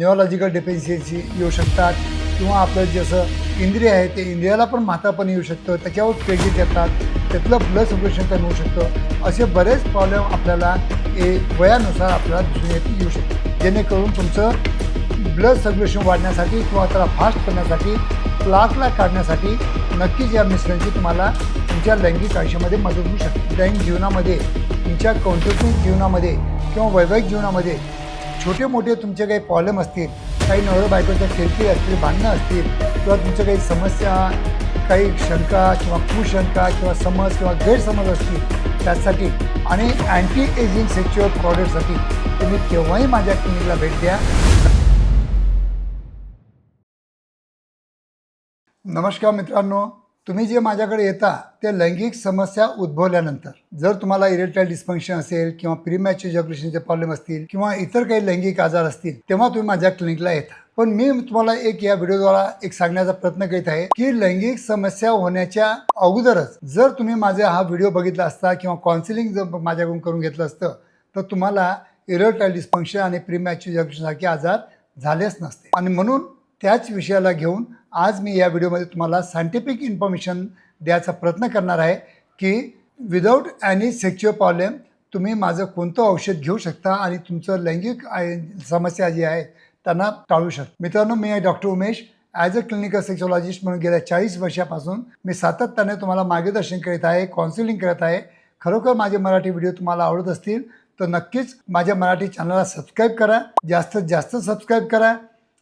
Neurological deficiency येऊ शकतात किंवा आपलं जसं इंद्रिय आहे ते इंद्रियाला पण म्हातापण येऊ शकतं त्याच्यावर क्रेडिट येतात त्यातलं ब्लड सर्क्युलेशन कमी होऊ शकतं असे बरेच प्रॉब्लेम आपल्याला ए वयानुसार आपल्याला दिसून येत येऊ शकतात. जेणेकरून तुमचं ब्लड सर्क्युलेशन वाढण्यासाठी किंवा त्याला फास्ट करण्यासाठी प्लाकला काढण्यासाठी नक्कीच या मिश्रणाची तुम्हाला तुमच्या लैंगिक आयुष्यामध्ये मदत होऊ शकते. लैंगिक जीवनामध्ये तुमच्या कौटुंबिक जीवनामध्ये किंवा वैवाहिक जीवनामध्ये छोटे मोठे तुमचे काही प्रॉब्लेम असतील काही नवरा बायकोच्या खिडकी असतील भांडणं असतील किंवा तुमच्या काही समस्या काही शंका किंवा कुशंका किंवा समज किंवा गैरसमज असतील त्यासाठी आणि अँटी एजिंग सेक्युअर प्रॉडक्टसाठी तुम्ही केव्हाही माझ्या क्लिनिकला भेट द्या. नमस्कार मित्रांनो. तुम्ही जे माझ्याकडे येता ते लैंगिक समस्या उद्भवल्यानंतर जर तुम्हाला इरेक्टाईल डिस्फंक्शन असेल किंवा प्रीमॅच्युअर जग्युलेशनचे प्रॉब्लेम असतील किंवा इतर काही लैंगिक आजार असतील तेव्हा तुम्ही माझ्या क्लिनिकला येता. पण मी तुम्हाला एक या व्हिडिओद्वारा एक सांगण्याचा प्रयत्न करीत आहे की लैंगिक समस्या होण्याच्या अगोदरच जर तुम्ही माझा हा व्हिडिओ बघितला असता किंवा काउन्सिलिंग जर माझ्याकडून करून घेतलं असतं तर तुम्हाला इरेक्टाईल डिस्फंक्शन आणि प्रीमॅच्युअर जग्युलेशनसारखे आजार झालेच नसते. आणि म्हणून त्याच विषयाला घेऊन आज मी या व्हिडिओमध्ये तुम्हाला सायंटिफिक इन्फॉर्मेशन द्यायचा प्रयत्न करणार आहे की विदाऊट ॲनी सेक्च्युअल प्रॉब्लेम तुम्ही माझं कोणतं औषध घेऊ शकता आणि तुमचं लैंगिक आय- समस्या जी आहे त्यांना टाळू शकता. मित्रांनो मी आहे doctor Umesh. As a clinical sexologist म्हणून गेल्या चाळीस वर्षापासून मी सातत्याने तुम्हाला मार्गदर्शन करीत आहे काउन्सिलिंग करत आहे. खरोखर माझे मराठी व्हिडिओ तुम्हाला आवडत असतील तर नक्कीच माझ्या मराठी चॅनलला सबस्क्राईब करा. जास्तीत जास्त सबस्क्राईब करा.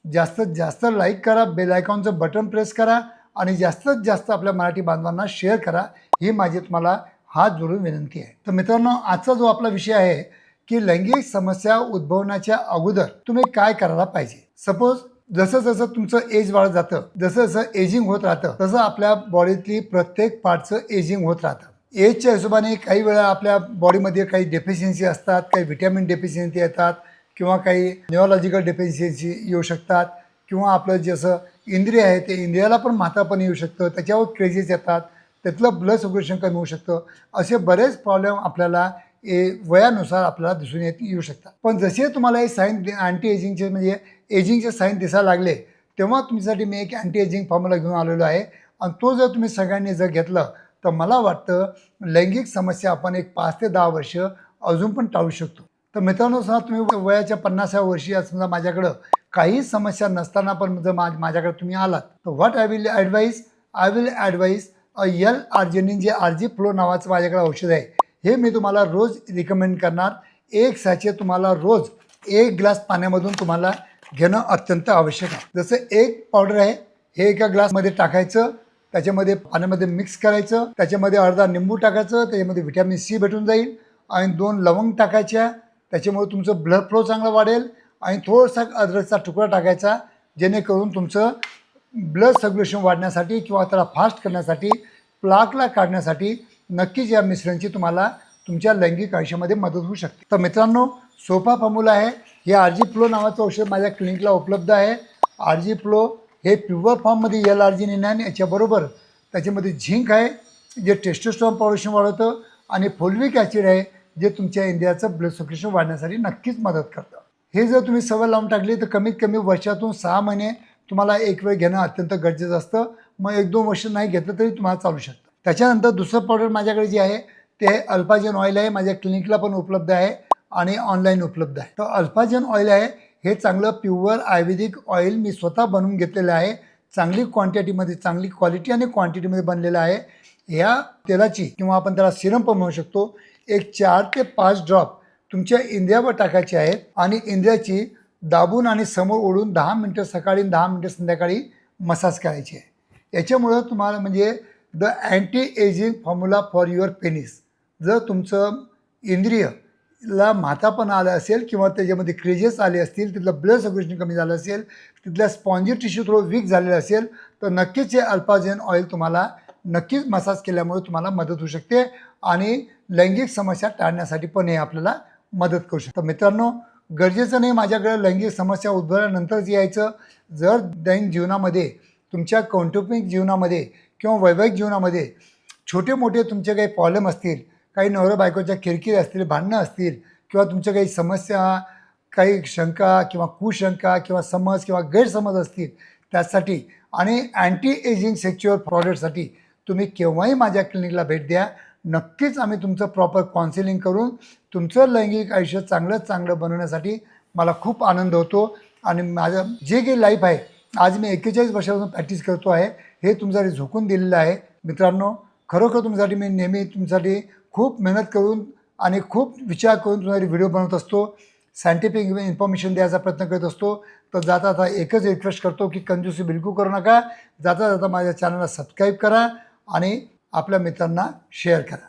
जास्तीत जास्त लाईक करा बेल आयकॉनचं बटन प्रेस करा आणि जास्तीत जास्त आपल्या मराठी बांधवांना शेअर करा ही माझी तुम्हाला हात जोडून विनंती आहे. तर मित्रांनो आजचा जो आपला विषय आहे की लैंगिक समस्या उद्भवण्याच्या अगोदर तुम्ही काय करायला पाहिजे? सपोज जसं जसं तुमचं एज वाढत जातं जसं जसं एजिंग होत राहतं तसं आपल्या बॉडीतली प्रत्येक पार्टचं एजिंग होत राहतं. एजच्या हिशोबाने काही वेळा आपल्या बॉडीमध्ये काही डेफिशियन्सी असतात काही व्हिटॅमिन डेफिशियन्सी येतात किंवा काही न्यूरोलॉजिकल डेफिशियन्सी येऊ शकतात किंवा आपलं जसं इंद्रिय आहे ते इंद्रियाला पण म्हातापण येऊ शकतं त्याच्यावर क्रेजेस येतात त्यातलं ब्लड सर्क्युलेशन कमी होऊ शकतं असे बरेच प्रॉब्लेम आपल्याला ए वयानुसार आपल्याला दिसून येत येऊ शकतात. पण जसे तुम्हाला हे साईन अँटी एजिंगचे म्हणजे एजिंगचे साईन दिसायला लागले तेव्हा तुमच्यासाठी मी एक अँटी एजिंग फॉर्म्युला घेऊन आलेलो आहे. आणि तो जर तुम्ही सगळ्यांनी जर घेतलं तर मला वाटतं लैंगिक समस्या आपण एक पाच ते दहा वर्ष अजून पण टाळू शकतो. तर मित्रांनो समजा तुम्ही वयाच्या पन्नासाव्या वर्षी समजा माझ्याकडं काही समस्या नसताना पण जर मा माझ्याकडे तुम्ही आलात तर what I will advise I will advise L arginine जे आर्जी फ्लो नावाचं माझ्याकडे औषध आहे हे मी तुम्हाला रोज रिकमेंड करणार. एक सॅचे तुम्हाला रोज एक ग्लास पाण्यामधून तुम्हाला घेणं अत्यंत आवश्यक आहे. जसं एक पावडर आहे हे एका ग्लासमध्ये टाकायचं त्याच्यामध्ये पाण्यामध्ये मिक्स करायचं त्याच्यामध्ये अर्धा निंबू टाकायचं त्याच्यामध्ये व्हिटॅमिन सी भेटून जाईल आणि दोन लवंग टाकायच्या त्याच्यामुळे तुमचं ब्लड फ्लो चांगला वाढेल आणि थोडासा अद्रकचा तुकडा टाकायचा जेणेकरून तुमचं ब्लड सर्क्युलेशन वाढण्यासाठी किंवा त्याला फास्ट करण्यासाठी प्लाकला काढण्यासाठी नक्कीच या मिश्रणाची तुम्हाला तुमच्या लैंगिक आयुष्यामध्ये मदत होऊ शकते. तर मित्रांनो सोफा फॉर्म्युला आहे. हे आर जी फ्लो नावाचं औषध माझ्या क्लिनिकला उपलब्ध आहे. आर जी फ्लो हे प्युअर फॉर्ममध्ये एल आर्जिनिन आहे याच्याबरोबर त्याच्यामध्ये झिंक आहे जे टेस्टोस्टॉन पॉल्युशन वाढवतं आणि फोल्विक ॲसिड आहे. जे तुमच्या इंडियाचं ब्लड सर्क्युलेशन वाढण्यासाठी नक्कीच मदत करतं. हे जर तुम्ही सवय लावून टाकली तर कमीत कमी वर्षातून सहा महिने तुम्हाला एक वेळ घेणं अत्यंत गरजेचं असतं. मग एक दोन वर्ष नाही घेतलं तरी तुम्हाला चालू शकतं. त्याच्यानंतर दुसरं प्रॉडक्ट माझ्याकडे जे आहे ते अल्फाजन ऑइल आहे. माझ्या क्लिनिकला पण उपलब्ध आहे आणि ऑनलाईन उपलब्ध आहे. तर अल्फाजन ऑइल आहे हे चांगलं प्युअर आयुर्वेदिक ऑइल मी स्वतः बनवून घेतलेलं आहे. चांगली क्वांटिटीमध्ये चांगली क्वालिटी आणि क्वांटिटीमध्ये बनलेलं आहे. या तेलाची किंवा आपण त्याला सिरम पण म्हणू शकतो. एक चार ते पाच ड्रॉप तुमच्या इंद्रियावर टाकायचे आहेत आणि इंद्रियाची दाबून आणि समोर ओढून दहा मिनटं सकाळी दहा मिनटं संध्याकाळी मसाज करायची. आहे याच्यामुळं तुम्हाला म्हणजे the anti ageing formula for your penis जर तुमचं इंद्रिय ला म्हातापण आलं असेल किंवा त्याच्यामध्ये क्रेजेस आले असतील तिथलं ब्लड सर्क्युलेशन कमी झालं असेल तिथल्या स्पॉन्जी टिश्यू थोडं वीक झालेलं असेल तर नक्कीच हे अल्पाजेन ऑइल तुम्हाला नक्कीच मसाज केल्यामुळे तुम्हाला मदत होऊ शकते आणि लैंगिक समस्या टाळण्यासाठी पण हे आपल्याला मदत करू शकतं. मित्रांनो गरजेचं नाही माझ्याकडे लैंगिक समस्या उद्भवल्यानंतरच यायचं. जर दैनिक जीवनामध्ये तुमच्या कौटुंबिक जीवनामध्ये किंवा वैवाहिक जीवनामध्ये छोटे मोठे तुमचे काही प्रॉब्लेम असतील काही नवरा बायकोच्या किरकिरी असतील भांडणं असतील किंवा तुमच्या काही समस्या काही शंका किंवा कुशंका किंवा समज किंवा गैरसमज असतील त्यासाठी आणि अँटी एजिंग सेक्च्युअर प्रॉडक्टसाठी तुम्ही केव्हाही माझ्या क्लिनिकला भेट द्या. नक्कीच आम्ही तुमचं प्रॉपर काउन्सिलिंग करून तुमचं लैंगिक आयुष्य चांगलं चांगलं बनवण्यासाठी मला खूप आनंद होतो. आणि माझं जे काही लाईफ आहे आज मी एक्केचाळीस वर्षापासून प्रॅक्टिस करतो आहे हे तुमच्यासाठी झोकून दिलेलं आहे. मित्रांनो खरोखर तुमच्यासाठी मी नेहमी तुमच्यासाठी खूप मेहनत करून आणि खूप विचार करून तुमच्यासाठी व्हिडिओ बनवत असतो. सायंटिफिक इन्फॉर्मेशन द्यायचा प्रयत्न करत असतो. तर जाता जाता एकच रिक्वेस्ट करतो की कंजूसी बिलकुल करू नका. जाता जाता माझ्या चॅनलला सबस्क्राईब करा. आणि आपल्या मित्रांना शेअर करा.